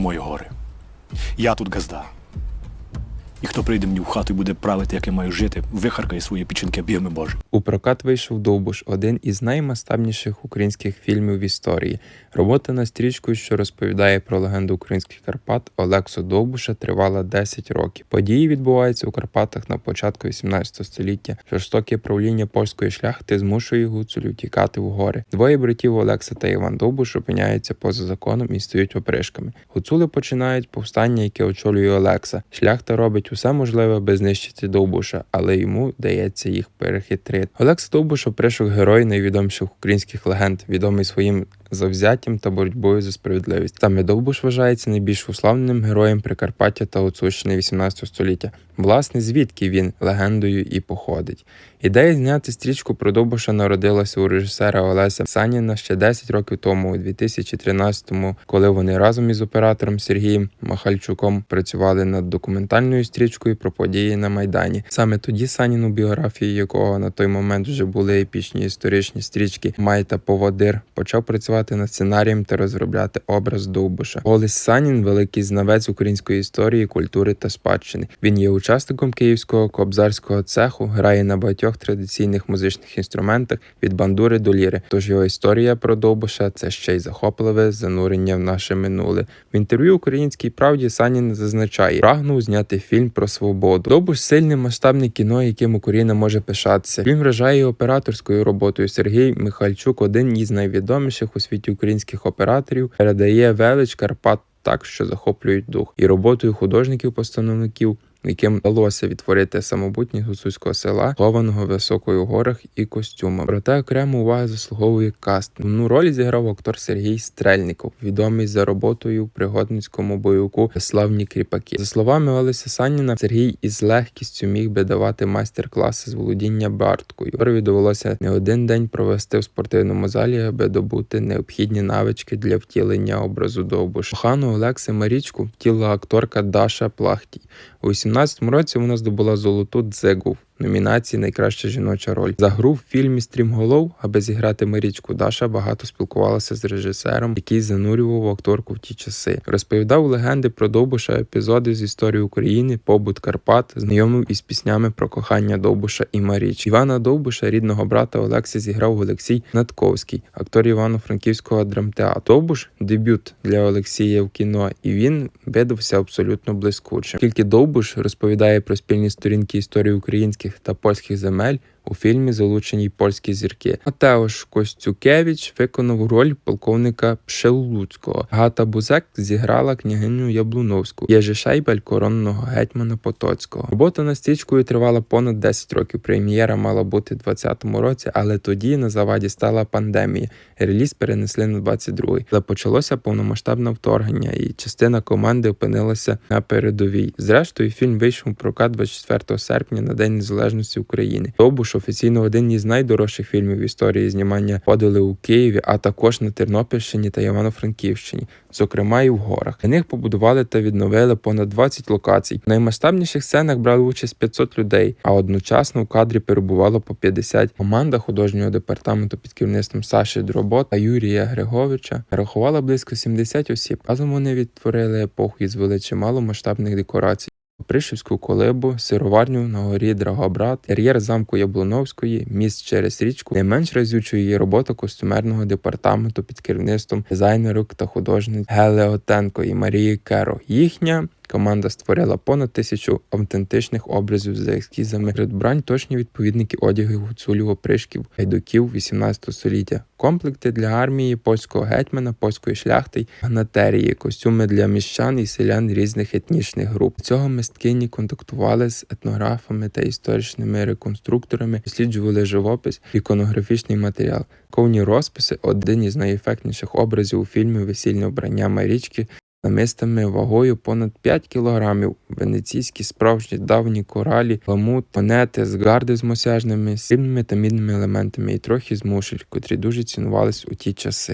мої гори. Я тут газда. І хто прийде мені в хату і буде правити, як я маю жити, вихаркає свої печінки бігми Боже. У прокат вийшов Довбуш, один із наймасштабніших українських фільмів в історії. Робота над стрічкою, що розповідає про легенду українських Карпат Олексу Довбуша, тривала 10 років. Події відбуваються у Карпатах на початку 18 століття. Жорстоке правління польської шляхти змушує гуцулів тікати в гори. Двоє братів Олекса та Іван Довбуш опиняються поза законом і стають опришками. Гуцули починають повстання, яке очолює Олекса. Шляхта робить усе можливе, аби знищити Довбуша, але йому вдається їх перехитрити. Олекс Довбуш опришок герой найвідоміших українських легенд, відомий своїм завзяттям та боротьбою за справедливість. Саме Довбуш вважається найбільш уславленим героєм Прикарпаття та Гуцульщини 18 століття. Власне, звідки він легендою і походить. Ідея зняти стрічку про Довбуша народилася у режисера Олеся Саніна ще 10 років тому, у 2013-му, коли вони разом із оператором Сергієм Махальчуком працювали над документальною стрічкою про події на Майдані. Саме тоді Санін, у біографії якого на той момент вже були епічні історичні стрічки Май та Поводир, почав працювати над сценарієм та розробляти образ Довбуша. Олесь Санін великий знавець української історії, культури та спадщини. Він є учасником київського кобзарського цеху, грає на багатьох традиційних музичних інструментах від бандури до ліри. Тож його історія про Довбуша це ще й захопливе занурення в наше минуле. В інтерв'ю Українській правді Санін зазначає, прагнув зняти фільм про свободу. Довбуш сильне масштабне кіно, яким Україна може пишатися. Фільм вражає операторською роботою. Сергій Михальчук, один із найвідоміших у світі українських операторів, передає велич Карпат так, що захоплюють дух, і роботою художників-постановників. Яким вдалося відтворити самобутність гуцульського села, хованого високою горах і костюмом. Проте окрему увагу заслуговує каст. Ну роль зіграв актор Сергій Стрельніков, відомий за роботою в пригодницькому бойовику Славні кріпаки. За словами Олеся Саніна, Сергій із легкістю міг би давати майстер-класи з володіння барткою. Акторові довелося не один день провести в спортивному залі, аби добути необхідні навички для втілення образу Довбуша. Кохану Олекси Марічку втілила акторка Даша Плахтій. У 18-му році вона здобула золоту дзегу. в номінації Найкраща жіноча роль. За гру в фільмі Стрімголов, аби зіграти Марічку, Даша багато спілкувалася з режисером, який занурював акторку в ті часи. Розповідав легенди про Довбуша, епізоди з історії України, побут Карпат, знайомив із піснями про кохання Довбуша і Маріч. Івана Довбуша, рідного брата Олексі, зіграв Олексій Натковський, актор Івано-Франківського драмтеатру. Довбуш дебют для Олексія в кіно, і він видався абсолютно блискучим. Тільки Довбуш розповідає про спільні сторінки історії українських та польських земель. У фільмі залучені польські зірки. Матеош Костюкевич виконав роль полковника Пшелуцького. Гата Бузек зіграла княгиню Яблуновську. Єжи Шейбель коронного гетьмана Потоцького. Робота над стрічкою тривала понад 10 років. Прем'єра мала бути в 2020 році, але тоді на заваді стала пандемія. Реліз перенесли на 22-й. Але почалося повномасштабне вторгнення, і частина команди опинилася на передовій. Зрештою, фільм вийшов у прокат 24 серпня на День Незалежності України. Довбуш офіційно один із найдорожчих фільмів в історії знімання подали у Києві, а також на Тернопільщині та Івано-Франківщині, зокрема і в горах. Для них побудували та відновили понад 20 локацій. В наймасштабніших сценах брали участь 500 людей, а одночасно у кадрі перебувало по 50. Команда художнього департаменту під керівництвом Саші Дробот та Юрія Греговича рахувала близько 70 осіб. Разом вони відтворили епоху і звели чимало масштабних декорацій. Пришівську колибу, сироварню на горі Драгобрат, кар'єр замку Яблуновської, міст через річку. Найменш разючою є робота костюмерного департаменту під керівництвом дизайнерок та художниць Геле Отенко і Марії Керо. Їхня команда створила понад тисячу автентичних образів за ескізами придбрань точні відповідники одягів гуцулів, опришків, гайдуків 18 століття, комплекти для армії, польського гетьмана, польської шляхти, гнатерії, костюми для міщан і селян різних етнічних груп. Цього мисткині контактували з етнографами та історичними реконструкторами, досліджували живопис, іконографічний матеріал. Ковні розписи один із найефектніших образів у фільмі Весільне обрання Марічки намистами вагою понад 5 кілограмів, венеційські справжні давні коралі, ламут, монети, згарди з мосяжними, срібними та мідними елементами і трохи з мушель, котрі дуже цінувались у ті часи.